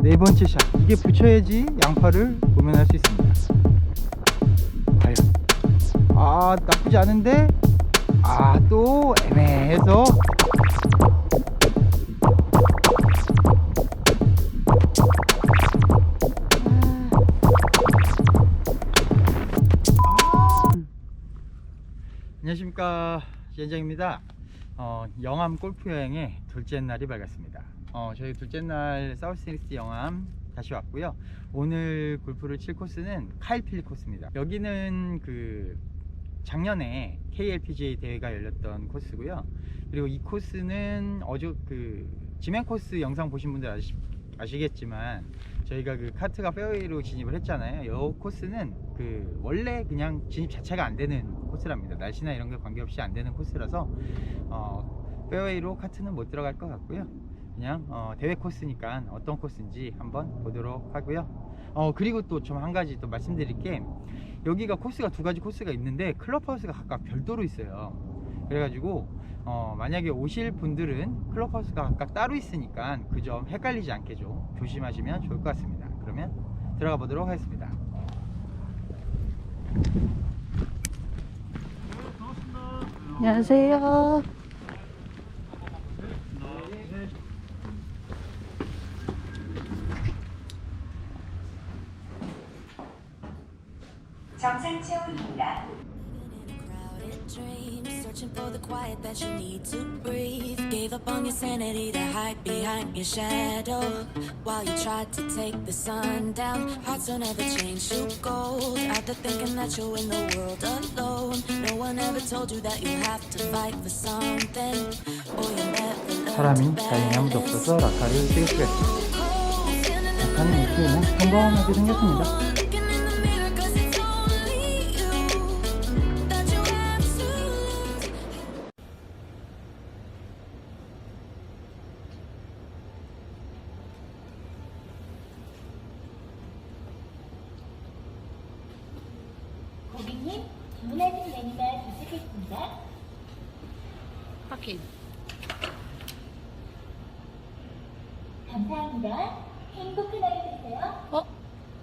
네 번째 샷. 이게 붙여야지 양파를 고면할 수 있습니다. 과연. 아, 나쁘지 않은데? 아, 또 애매해서. 안녕하십니까. 연장입니다. 어, 영암 골프 여행의 둘째 날이 밝았습니다. 어, 저희 둘째 날 사우스니스 영암 다시 왔고요. 오늘 골프를 칠 코스는 카일필리 코스입니다. 여기는 그 작년에 KLPGA 대회가 열렸던 코스고요. 그리고 이 코스는 어제 그 지멘 코스 영상 보신 분들 아시, 아시겠지만 저희가 그 카트가 페어웨이로 진입을 했잖아요. 이 코스는 그 원래 그냥 진입 자체가 안 되는 코스랍니다. 날씨나 이런 게 관계없이 안 되는 코스라서 어, 페어웨이로 카트는 못 들어갈 것 같고요. 그냥 어, 대회 코스니까 어떤 코스인지 한번 보도록 하고요. 어 그리고 또 좀 한 가지 또 말씀드릴 게 여기가 코스가 두 가지 코스가 있는데 클럽하우스가 각각 별도로 있어요. 그래가지고 어, 만약에 오실 분들은 클럽하우스가 각각 따로 있으니까 그 점 헷갈리지 않게 좀 조심하시면 좋을 것 같습니다. 그러면 들어가 보도록 하겠습니다. 안녕하세요. 정상 체온입니다. crowded dream, searching for the quiet that you need to breathe. Gave up on your sanity to hide behind your shadow. While you tried to take the sun down, hearts don't ever change to gold. Out there thinking that you'll win the world alone. No one ever told you that you have to fight for something. Or you never learn 사람이 다행히 아무도. 없어서 라카를 standing in 라카는 이렇게 평범하게 생겼습니다.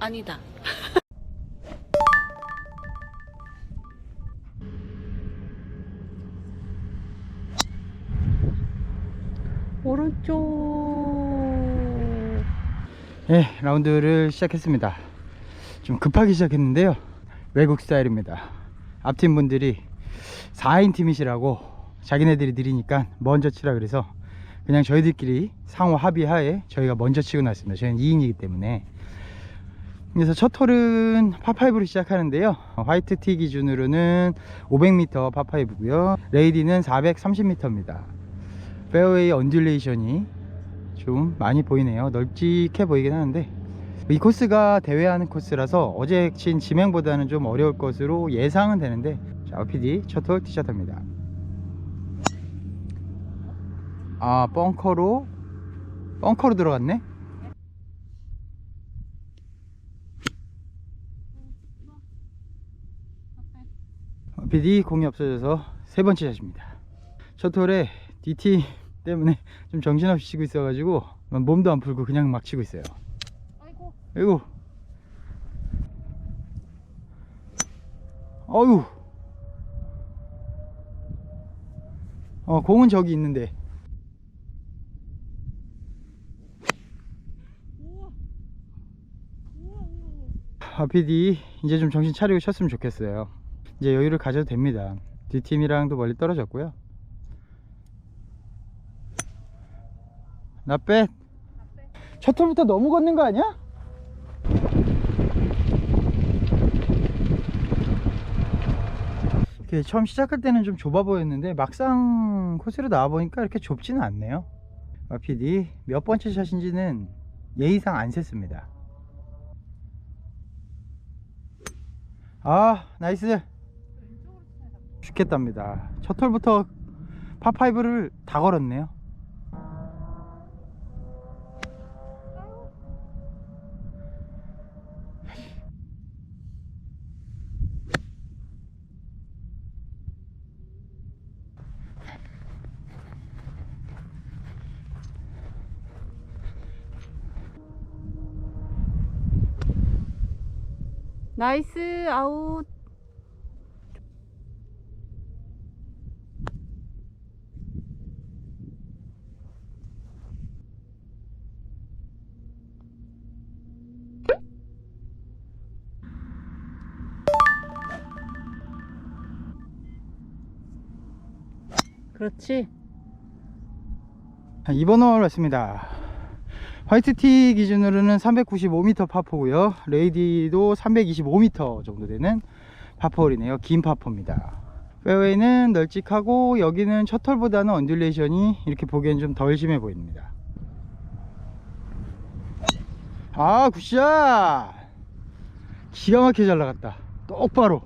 아니다. 오른쪽. 예, 라운드를 시작했습니다. 좀 급하게 시작했는데요. 외국 스타일입니다. 앞팀 분들이 4인 팀이시라고 자기네들이 느리니까 먼저 치라 그래서 그냥 저희들끼리 상호 합의하에 저희가 먼저 치고 났습니다. 저희는 2인이기 때문에. 그래서 첫 홀은 파5로 시작하는데요. 화이트 티 기준으로는 500m 파5고요. 레이디는 430m입니다. 페어웨이 언듈레이션이 좀 많이 보이네요. 널찍해 보이긴 하는데 이 코스가 대회하는 코스라서 어제 친 지명보다는 좀 어려울 것으로 예상은 되는데 자, PD 첫홀 티샷합니다. 아, 벙커로 벙커로 들어갔네. PD 공이 없어져서 세 번째 샷입니다. 첫 홀에 DT 때문에 좀 정신없이 치고 있어가지고 몸도 안 풀고 그냥 막 치고 있어요. 아이고. 아이고. 어유. 어, 공은 저기 있는데. 아, PD 이제 좀 정신 차리고 쳤으면 좋겠어요. 이제 여유를 가져도 됩니다. 뒷팀이랑도 멀리 떨어졌고요. 나빼. 첫 홀부터 너무 걷는 거 아니야? 이렇게 처음 시작할 때는 좀 좁아 보였는데 막상 코스로 나와 보니까 이렇게 좁지는 않네요. 아, PD 몇 번째 샷인지는 예의상 안 셌습니다. 아 나이스 죽겠답니다. 첫 홀부터 파파이브를 다 걸었네요. 나이스 아웃. 그렇지. 자, 2번 홀 왔습니다. 화이트티 기준으로는 395m 파포고요. 레이디도 325m 정도 되는 파포홀이네요. 긴 파포입니다. 페어웨이는 널찍하고 여기는 첫 홀보다는 언듈레이션이 이렇게 보기엔 좀 덜 심해 보입니다. 아 굿샷! 기가 막히게 잘 나갔다. 똑바로.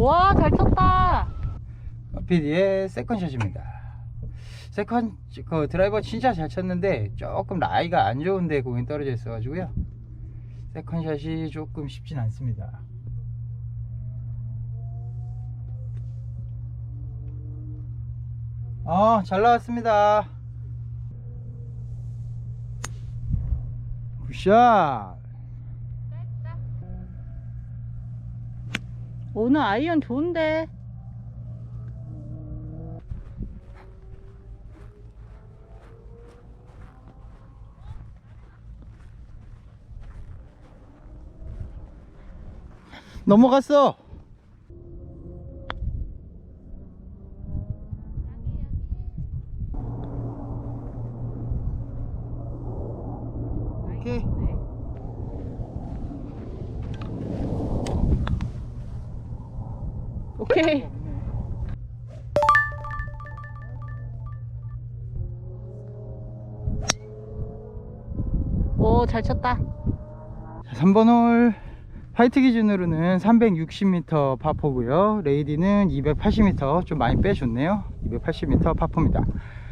와, 잘 쳤다. PD의 세컨샷입니다. 세컨 그 드라이버 진짜 잘 쳤는데 조금 라이가 안 좋은데 공이 떨어져 있어가지고요. 세컨샷이 조금 쉽진 않습니다. 어, 잘 나왔습니다. 굿샷. 오늘 아이언 좋은데. 넘어갔어. 오, 잘 쳤다. 자, 3번 홀 화이트 기준으로는 360m 파포고요. 레이디는 280m 좀 많이 빼줬네요. 280m 파포입니다.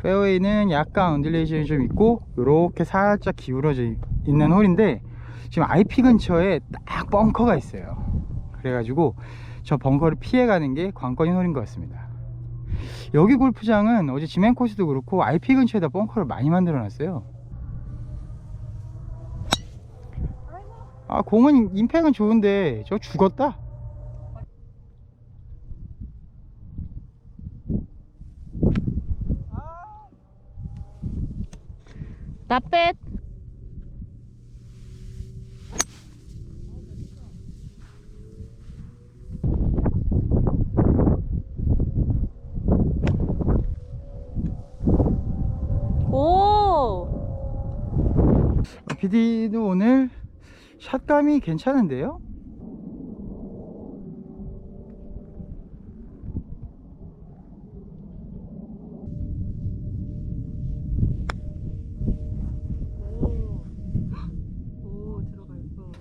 페어웨이는 약간 언듈레이션이 좀 있고 이렇게 살짝 기울어져 있는 홀인데 지금 IP 근처에 딱 벙커가 있어요. 그래가지고 저 벙커를 피해가는 게 관건인 홀인 것 같습니다. 여기 골프장은 어제 지멘 코스도 그렇고 IP 근처에다 벙커를 많이 만들어 놨어요 아 공은 임팩은 좋은데 저 죽었다 나뱃. 오! BD도 오늘 샷감이 괜찮은데요?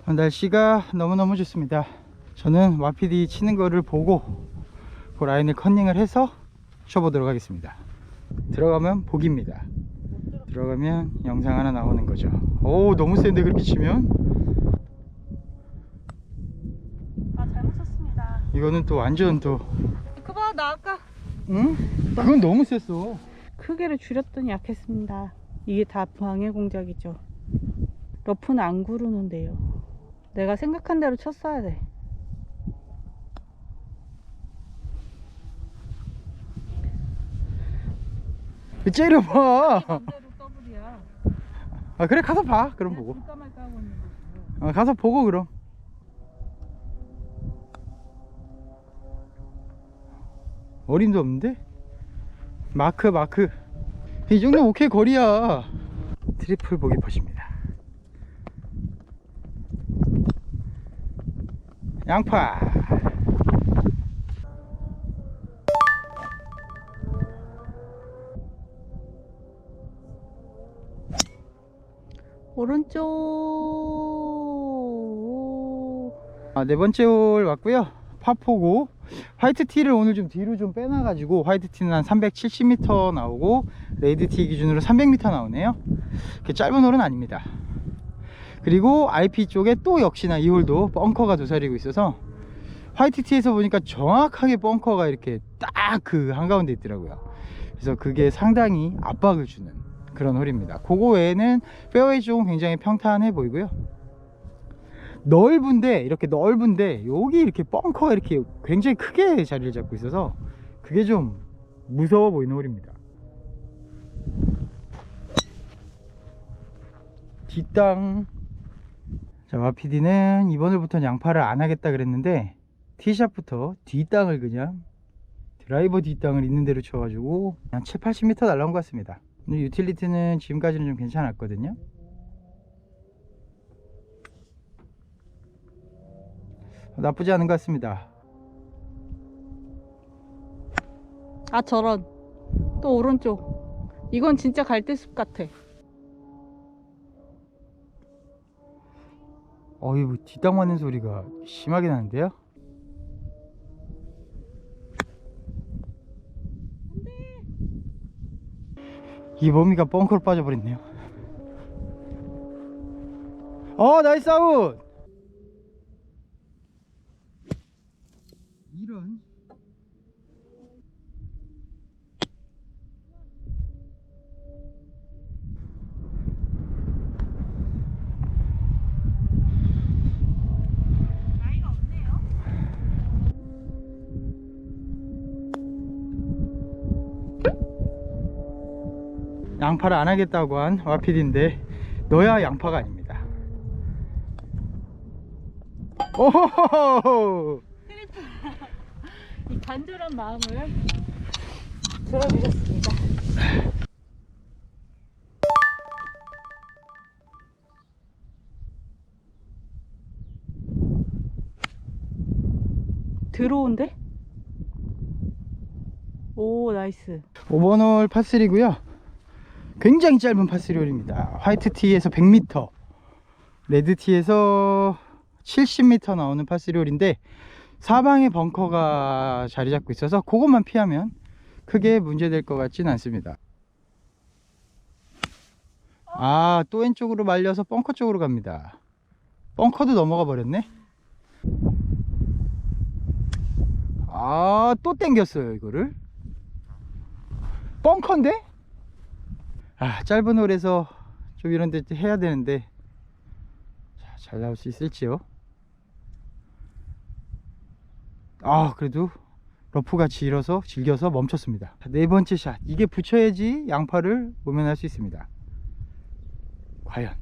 날씨가 너무너무 좋습니다. 저는 와피디 치는 거를 보고 그 라인을 컨닝을 해서 쳐보도록 하겠습니다. 들어가면 복입니다. 들어가면 영상 하나 나오는 거죠. 오 너무 센데 그렇게 치면 아, 잘못 쳤습니다. 이거는 또 완전 또 그봐, 나 아까 응? 그건 너무 셌어 크기를 줄였더니 약했습니다. 이게 다 방해 공작이죠. 러프는 안 구르는데요. 내가 생각한 대로 쳤어야 돼. 째려봐. 아 그래 가서 봐 그럼 보고. 어, 가서 보고 그럼 어림도 없는데? 마크 마크. 이 정도 오케이 거리야. 트리플 보기 퍼십니다. 양파. 오른쪽. 아, 네 번째 홀 왔고요. 파포고 화이트 티를 오늘 좀 뒤로 좀 빼놔 가지고 화이트 티는 한 370m 나오고 레이드 티 기준으로 300m 나오네요 짧은 홀은 아닙니다 그리고 IP 쪽에 또 역시나 이 홀도 벙커가 도사리고 있어서 화이트 티에서 보니까 정확하게 벙커가 이렇게 딱 그 한가운데 있더라고요 그래서 그게 상당히 압박을 주는 그런 홀입니다. 그거 외에는 페어웨이 쪽은 굉장히 평탄해 보이고요. 넓은데 이렇게 넓은데 여기 이렇게 벙커가 이렇게 굉장히 크게 자리를 잡고 있어서 그게 좀 무서워 보이는 홀입니다. 뒷땅. 자 와피디는 이번 홀부터는 양파를 안 하겠다 그랬는데 티샷부터 뒷땅을 그냥 드라이버 뒷땅을 있는 대로 쳐가지고 그냥 7, 80m 날라온 것 같습니다. 유틸리티는 지금까지는 좀 괜찮았거든요 나쁘지 않은 것 같습니다. 아 저런. 또 오른쪽. 이건 진짜 갈대숲 같아. 어이 뭐 뒷땅 맞는 소리가 심하게 나는데요? 이 범위가 벙커로 빠져버렸네요. 어 나이스 아웃 이런. 양파를 안 하겠다고 한 와피디인데 너야 양파가 아닙니다. 오호호호! 이 간절한 마음을 들어주셨습니다. 들어온데? 오 나이스. 5번 홀 파3고요. 굉장히 짧은 파3홀입니다. 화이트 티에서 100m 레드 티에서 70m 나오는 파3홀인데 사방에 벙커가 자리 잡고 있어서 그것만 피하면 크게 문제될 것 같진 않습니다. 아 또 왼쪽으로 말려서 벙커 쪽으로 갑니다. 벙커도 넘어가 버렸네. 아 또 땡겼어요 이거를. 벙커인데? 아 짧은 홀에서 좀 이런 데 해야 되는데. 자, 잘 나올 수 있을지요 아 그래도 러프가 길어서 질겨서 멈췄습니다. 자, 네 번째 샷. 이게 붙여야지 양파를 모면할 수 있습니다. 과연.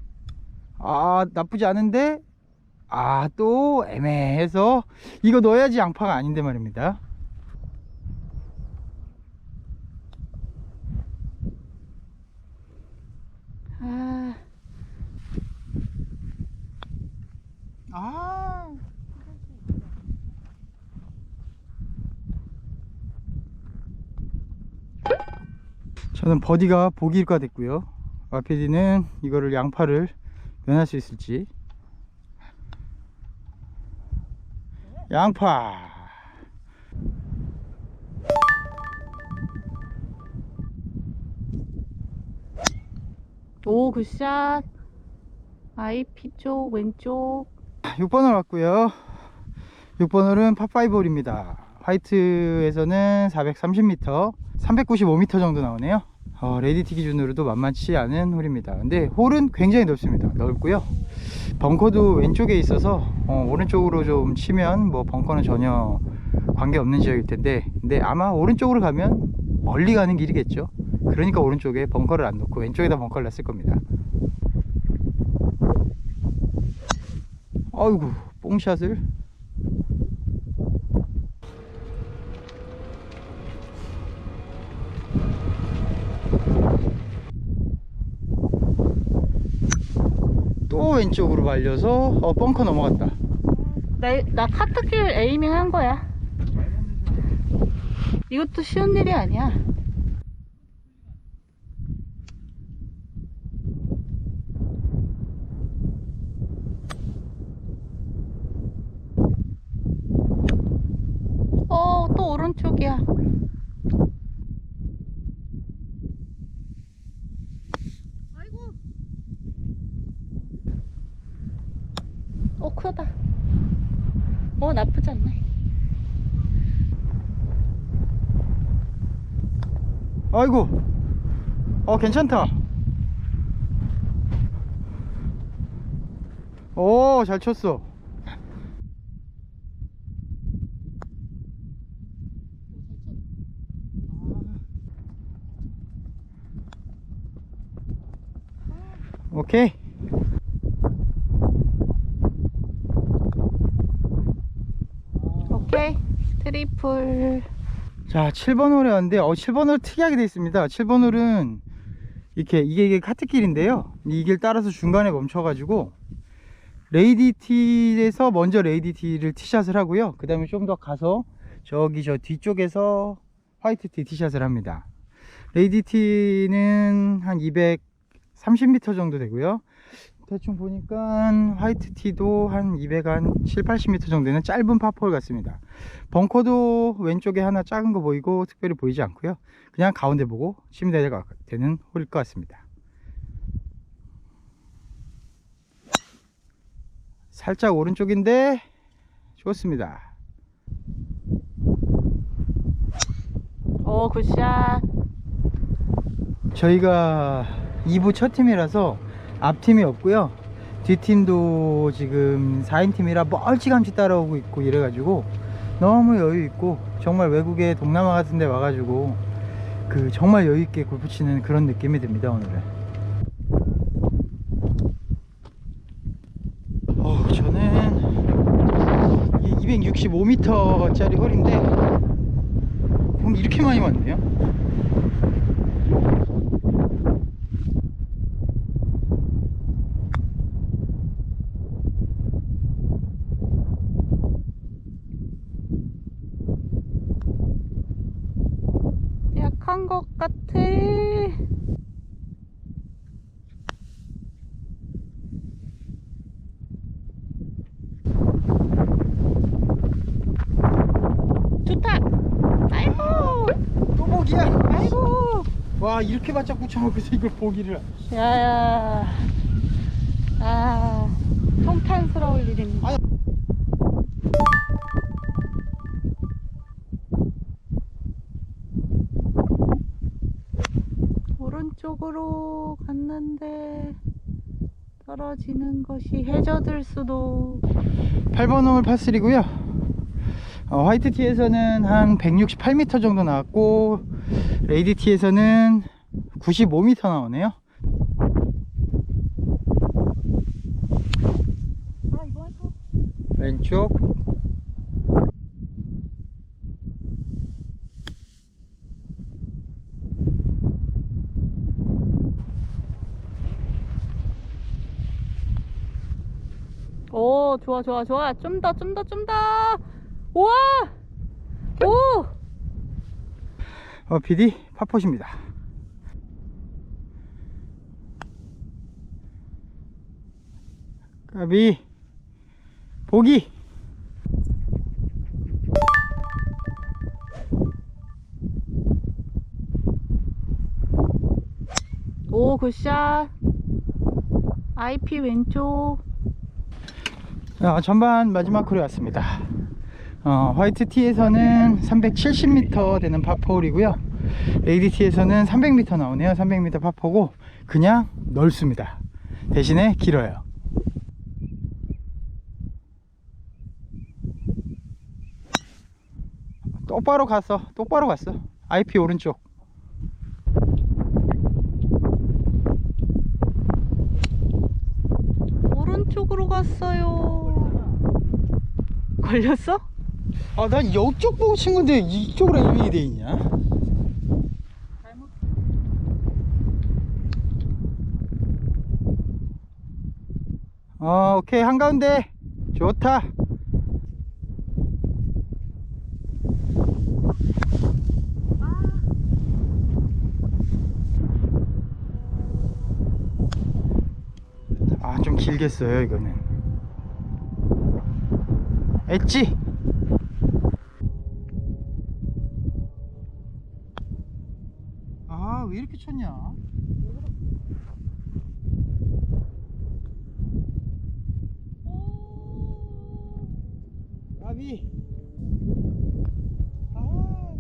아 나쁘지 않은데? 아 또 애매해서 이거 넣어야지 양파가 아닌데 말입니다. 아. 아 저는 버디가 보기가 됐고요. 와피디는 이거를 양파를 면할 수 있을지. 양파. 오 굿샷. IP 쪽 왼쪽. 6번을 왔고요. 6번홀은 파5홀입니다. 화이트에서는 430m 395m 정도 나오네요 어, 레디티 기준으로도 만만치 않은 홀입니다. 근데 홀은 굉장히 넓습니다. 넓고요. 벙커도 왼쪽에 있어서 어, 오른쪽으로 좀 치면 뭐 벙커는 전혀 관계없는 지역일 텐데 근데 아마 오른쪽으로 가면 멀리 가는 길이겠죠. 그러니까 오른쪽에 벙커를 안 놓고 왼쪽에다 벙커를 놨을 겁니다. 아이고 뽕샷을 또 왼쪽으로 말려서 어, 벙커 넘어갔다. 나, 나 카트길 에이밍 한 거야. 이것도 쉬운 일이 아니야. 어, 또 오른쪽이야. 아이고. 어 괜찮다. 오 잘 쳤어. 오케이. 오케이. 트리플. 자, 7번 홀이었는데, 어, 7번 홀 특이하게 되어 있습니다. 7번 홀은 이렇게, 이게, 이게 카트길인데요. 이 길 따라서 중간에 멈춰 가지고, 레이디티에서 먼저 레이디티를 티샷을 하고요. 그 다음에 좀 더 가서, 저기 저 뒤쪽에서 화이트티 티샷을 합니다. 레이디티는 한 230m 정도 되고요. 대충 보니까 화이트 티도 한 200, 한 7, 80m 정도 되는 짧은 파폴 같습니다. 벙커도 왼쪽에 하나 작은 거 보이고 특별히 보이지 않고요. 그냥 가운데 보고 치면 될- 되는 홀일 것 같습니다. 살짝 오른쪽인데 좋습니다. 오, 굿샷. 저희가 2부 첫 팀이라서 앞팀이 없고요. 뒷팀도 지금 4인 팀이라 멀찌감치 따라오고 있고 이래가지고 너무 여유 있고 정말 외국의 동남아 같은 데 와가지고 그 정말 여유 있게 골프 치는 그런 느낌이 듭니다 오늘은. 어, 저는 이 265m짜리 홀인데 이렇게 많이 왔네요. 약한 것 같아. 좋다. 아이고. 또 보기야. 아이고. 와 이렇게 바짝 붙여놓고서 이걸 보기를 야야. 아, 통탄스러울 일입니다. 아니. 오른쪽으로 갔는데 떨어지는 것이 해저들 수도 8번 홀 파3고요 어, 화이트티에서는 한 168m 정도 나왔고 레이디티에서는 95m 나오네요. 왼쪽. 오 좋아 좋아 좋아. 좀 더 좀 더 좀더. 우와! 오 어, PD 파포십니다. 까비. 보기. 오 굿샷. IP 왼쪽. 어, 전반 마지막 홀에 왔습니다. 어, 화이트 티에서는 370m 되는 파포홀이고요. 레이디 티에서는 300m 나오네요. 300m 파포고 그냥 넓습니다. 대신에 길어요. 똑바로 갔어. 똑바로 갔어. IP 오른쪽. 오른쪽으로 갔어요 걸렸어? 아, 난 이쪽 보고 친 건데 이쪽으로 에이밍이 돼 있냐? 어, 오케이. 한가운데. 좋다. 아, 좀 길겠어요, 이거는. 엣지. 아, 왜 이렇게 쳤냐? 까비. 아.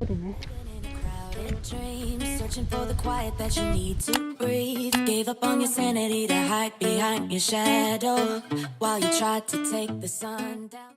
그러네 In a crowded dream, searching for the quiet that you need to breathe. Gave up on your sanity to hide behind your shadow while you tried to take the sun down.